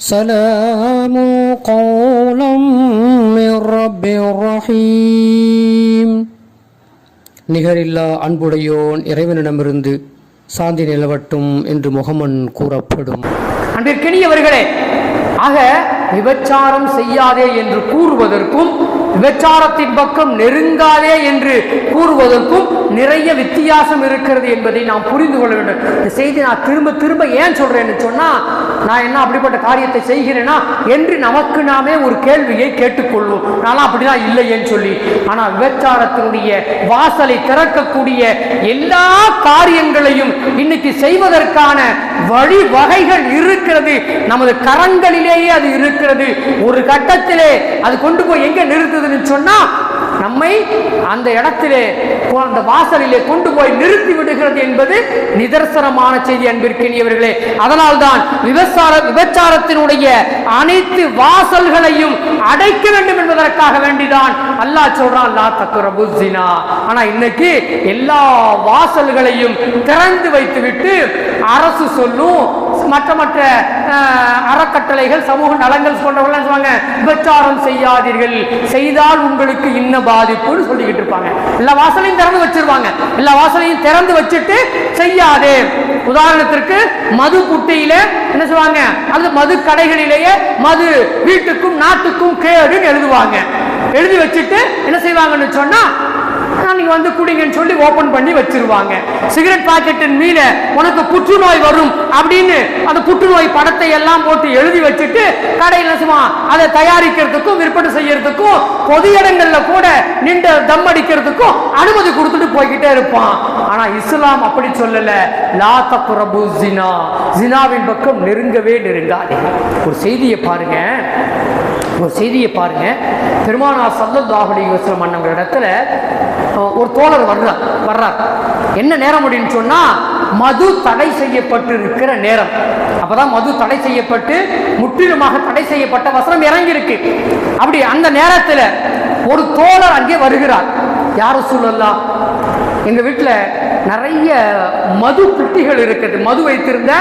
سلام قولا من رب رحيم நிகரில்லா அன்புடையோன் இறைவனிடமிருந்து சாந்தி நிலவட்டும் என்று முகமன் கூறப்படும் அன்பிற்கினியவர்களே ஆக விபச்சாரம் செய்யாதே என்று கூறுவதற்கும் விபச்சாரத்தின் பக்கம் நெருங்காதே என்று கூறுவதற்கும் நிறைய வித்தியாசம் இருக்கிறது என்பதை நாம் புரிந்து கொள்ள வேண்டும். இந்த செய்தி நான் திரும்ப திரும்ப ஏன் சொல்றேன்னு சொன்னா நான் என்ன அப்படிப்பட்ட காரியத்தை செய்கிறேனா என்று நமக்கு நாமே ஒரு கேள்வியை கேட்டுக்கொள்வோம். நானும் அப்படிதான் இல்லையேன்னு சொல்லி. ஆனா விபச்சாரத்தினுடைய வாசலை திறக்கக்கூடிய எல்லா காரியங்களையும் இன்னைக்கு செய்வதற்கான வழிவகைகள் இருக்கிறது. நமது கரங்களிலேயே அது இருக்கிறது. ஒரு கட்டத்திலே அது கொண்டு போய் எங்க நிறுத்துதுன்னு சொன்னா நம்மை அந்த இடத்திலே அந்த வாசலிலே கொண்டு போய் நிறுத்தி விடுகிறது என்பது நிதர்சனமான செய்தி அன்பிற்கினியவர்களே. அதனால்தான் விபச்சார விபச்சாரத்தினுடைய அனைத்து வாசல்களையும் அடைக்க வேண்டும் என்பதற்காக வேண்டிதான் அல்லாஹ் சொல்றான் லா தக்குரபு ஜினா ஆனா இன்னைக்கு எல்லா வாசல்களையும் திறந்து வைத்துவிட்டு அரசு சொல்லும் மற்ற மற்ற அறக்கட்டளைகள் சமூக நலங்கள் போன்றவர்கள் சொல்லுவாங்க விபச்சாரம் செய்யாதீர்கள் செய்தால் உங்களுக்கு இன்ன பாதிப்புன்னு சொல்லிக்கிட்டு இருப்பாங்க. எல்லா வாசலையும் திறந்து வச்சிருவாங்க. எல்லா வாசலையும் திறந்து வச்சுட்டு செய்யாதே. உதாரணத்திற்கு மது குட்டையில என்ன சொல்லுவாங்க அந்த மது கடைகளிலேயே மது வீட்டுக்கும் நாட்டுக்கும் கேடுன்னு எழுதுவாங்க. எழுதி வச்சுட்டு என்ன செய்வாங்கன்னு சொன்னா வந்து குடிங்கன்னு சொல்லி ஓபன் பண்ணி வச்சிருவாங்க. சிகரெட் பாக்கெட்டின் மீத உனக்கு புற்றுநோய் வரும் அப்படின்னு அந்த புற்றுநோய் படத்தை எல்லாம் போட்டு எழுதி வச்சுட்டு கடையில் சும்மா அதை தயாரிக்கிறதுக்கும் விற்பனை செய்யறதுக்கும் பொது இடங்கள்ல கூட நின்று தம் அடிக்கிறதுக்கும் அனுமதி கொடுத்துட்டு போய்கிட்டே இருப்பான். ஆனா இஸ்லாம் அப்படி சொல்லல. லா தக்குரபு ஜினா ஜினாவின் பக்கம் நெருங்கவே நெருங்காதே. ஒரு செய்தியை பாருங்க. ஒரு செய்தியை பாருங்க. பெருமானார் சல்லல்லாஹு அலைஹி வஸல்லம் இடத்துல ஒரு தோழர் வர்றார் வர்றார். என்ன நேரம் அப்படின்னு சொன்னால் மது தடை செய்யப்பட்டு இருக்கிற நேரம். அப்பதான் மது தடை செய்யப்பட்டு முற்றிலுமாக தடை செய்யப்பட்ட வசனம் இறங்கி இருக்கு அப்படி அந்த நேரத்தில் ஒரு தோழர் அங்கே வருகிறார். யார சொல்லலாம் எங்கள் வீட்டில் நிறைய மது புட்டிகள் இருக்கிறது. மது வைத்திருந்த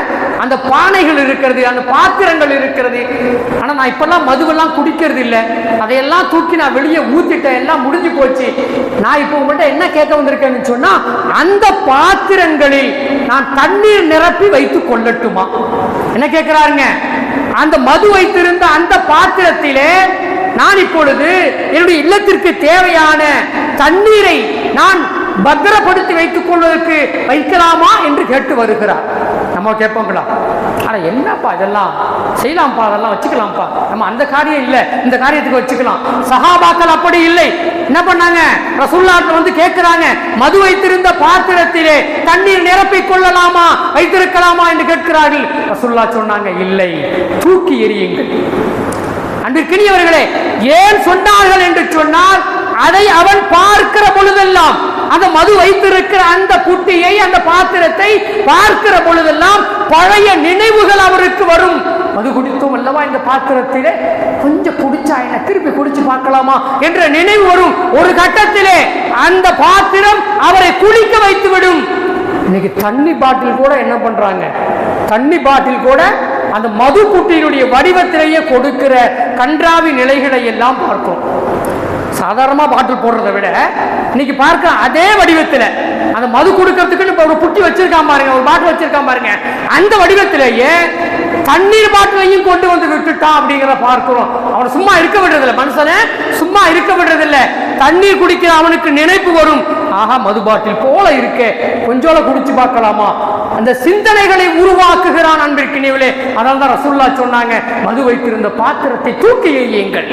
அந்த பானைகள் இருக்கிறது அந்த பாத்திரங்கள் இருக்கிறது. ஆனால் நான் இப்போல்லாம் மதுவெல்லாம் குடிக்கிறது இல்லை. அதையெல்லாம் தூக்கி நான் வெளியே ஊற்றிட்டேன் எல்லாம் முடிஞ்சு போச்சு. நான் இப்போ உங்கள்கிட்ட என்ன கேட்க வந்திருக்கேன்னு சொன்னால் அந்த பாத்திரங்களில் நான் தண்ணீர் நிரப்பி வைத்து கொள்ளட்டுமா? என்ன கேட்குறாருங்க அந்த மது வைத்திருந்த அந்த பாத்திரத்திலே நான் இப்பொழுது என்னுடைய இல்லத்திற்கு தேவையான தண்ணீரை நான் பத்திரப்படுத்தி வைத்துக் கொள்வதற்கு வைக்கலாமா என்று கேட்டு வருகிறார். நம்ம கேட்போங்களா? ஆனா என்னப்பா இதெல்லாம்? செய்யலாம்ப்பா அதெல்லாம் வச்சுக்கலாம்ப்பா. நம்ம அந்த காரியம் இல்லை இந்த காரியத்துக்கு வச்சுக்கலாம். சகாபாக்கள் அப்படி இல்லை. என்ன பண்ணாங்க? ரசுல்லாட்ட வந்து கேட்கிறாங்க மது வைத்திருந்த பாத்திரத்திலே தண்ணீர் நிரப்பிக் கொள்ளலாமா வைத்திருக்கலாமா என்று கேட்கிறார்கள். ரசுல்லா சொன்னாங்க இல்லை. தூக்கி எறியுங்கள். கிணியவர்களே ஏன் சொன்னார்கள் என்று சொன்னால் அதை அவன் பார்க்கிற பொழுதெல்லாம் அந்த மது வைத்திருக்கிற அந்த குட்டியை அந்த பாத்திரத்தை பார்க்கிற பொழுதெல்லாம் பழைய நினைவுகள் அவருக்கு வரும். மது குடித்தோம் அல்லவா இந்த பாத்திரத்திலே? கொஞ்சம் குடிச்சா என்ன? திருப்பி குடிச்சு பார்க்கலாமா என்ற நினைவு வரும். ஒரு கட்டத்திலே அந்த பாத்திரம் அவரை குளிக்க வைத்து விடும் இன்னைக்கு தண்ணி பாட்டில் கூட என்ன பண்றாங்க? தண்ணி பாட்டில் கூட அந்த மது குட்டியினுடைய வடிவத்திலேயே கொடுக்கிற கன்றாவி நிலைகளை எல்லாம் பார்க்கும். சாதாரணமா பாட்டில் போடுறதை விட இன்னைக்கு பார்க்க அதே வடிவத்தில் அந்த மது கொடுக்கறதுக்குன்னு இப்ப ஒரு புட்டி வச்சிருக்கான் பாருங்க ஒரு பாட்டில் வச்சிருக்கான் பாருங்க. அந்த வடிவத்திலேயே தண்ணீர் பாட்டிலையும் கொண்டு வந்து விட்டுட்டான் அப்படிங்கிற பார்க்கிறோம். அவனை சும்மா இருக்க விடுறதில்ல மனுஷனை சும்மா இருக்க விடுறதில்ல. தண்ணீர் குடிக்கிற அவனுக்கு நினைப்பு வரும். ஆஹா மது பாட்டில் போல இருக்கே கொஞ்சோல குடிச்சு பார்க்கலாமா? அந்த சிந்தனைகளை உருவாக்குகிறான் அன்பிற்கினியவளே. அதனால தான் ரசுல்லா சொன்னாங்க மது வைத்திருந்த பாத்திரத்தை தூக்கி எய்யுங்கள்